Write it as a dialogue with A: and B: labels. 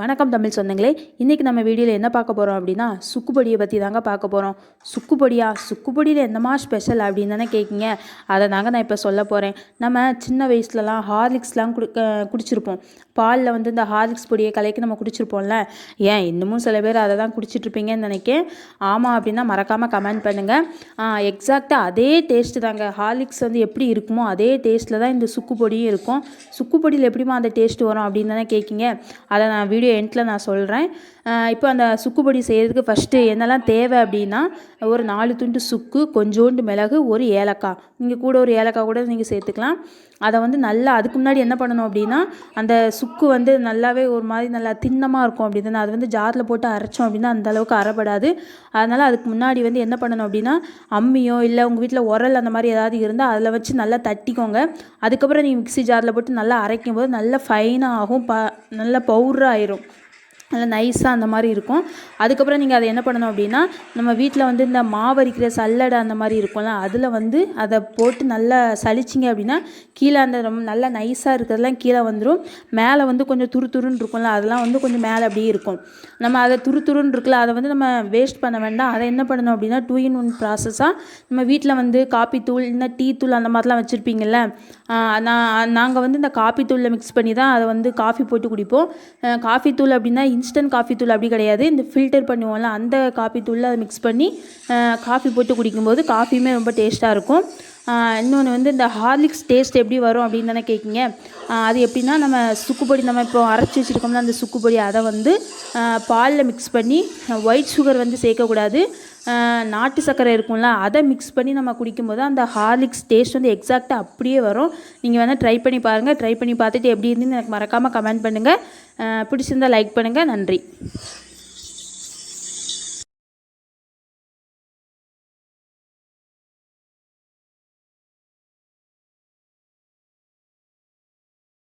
A: வணக்கம் தமிழ் சொந்தங்களே. இன்றைக்கி நம்ம வீடியோவில் என்ன பார்க்க போகிறோம் அப்படின்னா சுக்குப்பொடியை பற்றி தாங்க பார்க்க போகிறோம் சுக்குப்பொடியா சுக்குப்பொடியில் என்னமா ஸ்பெஷல் அப்படின்னு தானே கேட்குங்க அதை தாங்க நான் இப்போ சொல்ல போகிறேன் நம்ம சின்ன வயசுலலாம் ஹார்லிக்ஸ்லாம் குடி குடிச்சிருப்போம். பாலில் வந்து இந்த ஹார்லிக்ஸ் பொடியை கலக்கி நம்ம குடிச்சிருப்போம்ல. ஏன் இன்னமும் சில பேர் அதை தான் குடிச்சிட்ருப்பீங்கன்னு நினைக்கிறேன் ஆமாம் அப்படின்னா மறக்காமல் கமெண்ட் பண்ணுங்கள் எக்ஸாக்டாக அதே டேஸ்ட்டு தாங்க. ஹார்லிக்ஸ் வந்து எப்படி இருக்குமோ அதே டேஸ்ட்டில் தான் இந்த சுக்கு பொடியும் இருக்கும். சுக்கு பொடியில் எப்படிமா அந்த டேஸ்ட் வரும் அப்படின்னு தானே கேட்குங்க அதை நான் வீடியோ எண்டில் நான் சொல்கிறேன் இப்போ அந்த சுக்குபொடி செய்கிறதுக்கு ஃபஸ்ட்டு என்னெல்லாம் தேவை அப்படின்னா ஒரு நாலு துண்டு சுக்கு கொஞ்சோண்டு மிளகு ஒரு ஏலக்காய். நீங்கள் கூட ஒரு ஏலக்காய் கூட நீங்கள் சேர்த்துக்கலாம். அதை வந்து நல்லா அதுக்கு முன்னாடி என்ன பண்ணணும் அப்படின்னா அந்த சுக்கு வந்து நல்லாவே ஒரு மாதிரி நல்லா திண்ணமாக இருக்கும் அப்படின்னு அது வந்து ஜாரில் போட்டு அரைச்சோம் அப்படின்னா அந்த அளவுக்கு அரைப்படாது. அதனால் அதுக்கு முன்னாடி வந்து என்ன பண்ணணும் அப்படின்னா அம்மியோ இல்லை உங்கள் வீட்டில் உரல் அந்த மாதிரி ஏதாவது இருந்தால் அதில் வச்சு நல்லா தட்டிக்கோங்க. அதுக்கப்புறம் நீங்கள் மிக்ஸி ஜாரில் போட்டு நல்லா அரைக்கும் போது நல்லா ஃபைனாக ஆகும் ப நல்லா பவுடராக ஆயிரும். வந்துடும் நல்லா நைஸாக அந்த மாதிரி இருக்கும். அதுக்கப்புறம் நீங்கள் அதை என்ன பண்ணணும் அப்படின்னா நம்ம வீட்டில் வந்து இந்த மாவரிக்கிற சல்லடை அந்த மாதிரி இருக்கும்ல அதில் வந்து அதை போட்டு நல்லா சலிச்சிங்க அப்படின்னா கீழே அந்த ரொம்ப நல்லா நைஸாக இருக்கிறதெல்லாம் கீழே வந்துடும் மேலே வந்து கொஞ்சம் துரு துருன்னு இருக்கும்ல அதெல்லாம் வந்து கொஞ்சம் மேலே அப்படியே இருக்கும். நம்ம அதை துரு துருன்னு இருக்குல்ல அதை வந்து நம்ம வேஸ்ட் பண்ண வேண்டாம். அதை என்ன பண்ணணும் அப்படின்னா டூ இன் ஒன் ப்ராசஸாக நம்ம வீட்டில் வந்து காப்பி தூள் இல்லை டீ தூள் அந்த மாதிரிலாம் வச்சுருப்பீங்கள்ல நான் நாங்கள் வந்து இந்த காப்பி தூளில் மிக்ஸ் பண்ணி தான் அதை வந்து காஃபி போட்டு குடிப்போம். காஃபி தூள் அப்படின்னா இன்ஸ்டன்ட் காஃபி தூள் அப்படி கிடையாது. இந்த ஃபில்டர் பண்ணுவோம்ல அந்த காஃபி தூளில் அதை மிக்ஸ் பண்ணி காஃபி போட்டு குடிக்கும்போது காஃபியுமே ரொம்ப டேஸ்ட்டாக இருக்கும். இன்னொன்று வந்து இந்த ஹார்லிக்ஸ் டேஸ்ட் எப்படி வரும் அப்படின்னு தானே கேட்குங்க. அது எப்படின்னா நம்ம சுக்குப்பொடி நம்ம இப்போ அரைச்சி வச்சுருக்கோம்ல அந்த சுக்குப்பொடி அதை வந்து பாலில் மிக்ஸ் பண்ணி ஒயிட் சுகர் வந்து சேர்க்கக்கூடாது. நாட்டு சர்க்கரை இருக்கும்ல அதை மிக்ஸ் பண்ணி நம்ம குடிக்கும்போது அந்த ஹார்லிக்ஸ் டேஸ்ட் வந்து எக்ஸாக்டாக அப்படியே வரும். நீங்கள் வேணால் ட்ரை பண்ணி பாருங்கள் ட்ரை பண்ணி பார்த்துட்டு எப்படி இருந்துன்னு எனக்கு மறக்காமல் கமெண்ட் பண்ணுங்கள் பிடிச்சிருந்தா லைக் பண்ணுங்கள் நன்றி.